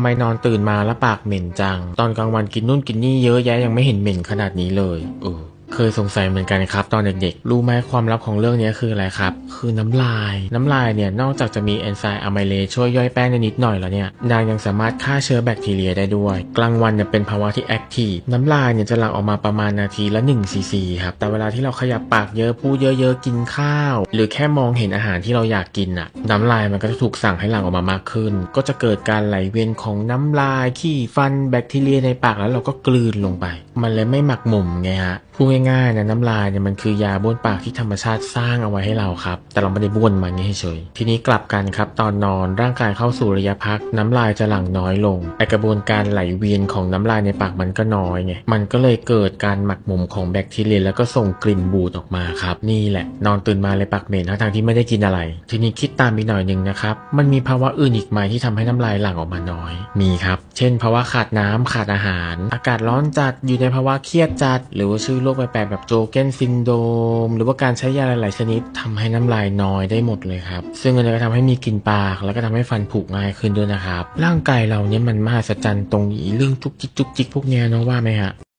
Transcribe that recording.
ทำไมนอนตื่นมาแล้วปากเหม็นจัง ตอนกลางวันกินนู่นกินนี่เยอะแยะยังไม่เห็นเหม็นขนาดนี้เลย เออ เคยสงสัยเหมือนกันครับตอนเด็กๆ รู้ไหมความลับของเรื่องนี้คืออะไรครับ คือน้ำลาย น้ำลายเนี่ยนอกจากจะมีเอนไซม์อะไมเลช่วยย่อยแป้งได้นิดหน่อยแล้วเนี่ยนางยังสามารถฆ่าเชื้อแบคทีเรียได้ด้วย กลางวันเนี่ยเป็นภาวะที่แอคทีฟน้ำลายเนี่ยจะหลั่งออกมาประมาณนาทีละ1ซีซีครับแต่เวลาที่เราขยับปากเยอะพูดเยอะๆกินข้าว หรือแค่มองเห็นอาหารที่เราอยากกินอะน้ำลายมันก็จะถูกสั่งให้หลั่งออกมามากขึ้น ก็จะเกิดการไหลเวียนของน้ำลายขี้ฟันแบคทีเรียในปากแล้วเราก็กลืนลงไป มันเลยไม่หมักหมมไงฮะพูดง่ายๆนะน้ำลายเนี่ยมันคือยาบ้วนปากที่ธรรมชาติสร้างเอาไว้ให้เราครับ แต่เราไม่ได้บ้วนมันเฉยทีนี้กลับกันครับตอนนอนร่างกายเข้าสู่ระยะพัก น้ำลายจะหลั่งน้อยลงไอกระบวนการไหลเวียนของน้ำลายในปากมันก็น้อยไงมันก็เลยเกิดการหมักหมมของแบคทีเรียแล้วก็ส่งกลิ่นบูดออกมาครับ นี่แหละ นอนตื่นมาเลยปากเหม็นทั้งๆที่ไม่ได้กินอะไร ทีนี้คิดตามอีกหน่อยหนึ่งนะครับมันมีภาวะอื่นอีกไหมที่ทำให้น้ำลายหลั่งออกมาน้อย มีครับ เช่นภาวะขาดน้ำขาดอาหาร อากาศร้อนจัดอยู่ในภาวะเครียดจัด หรือว่าชื่อโรคแปลกๆแบบโจเกนซินโดม หรือว่าการใช้ยาหลายๆชนิดทำให้น้ำลายน้อยได้หมดเลยครับ ซึ่งอันนี้ก็ทำให้มีกลิ่นปาก แล้วก็ทำให้ฟันผุง่ายขึ้นด้วยนะครับ ร่างกายเราเนี่ยมันมหัศจรรย์ตรงนี้เรื่องจุกจิกจุกจิกพวกเนี้ยน้องว่าไหมฮะ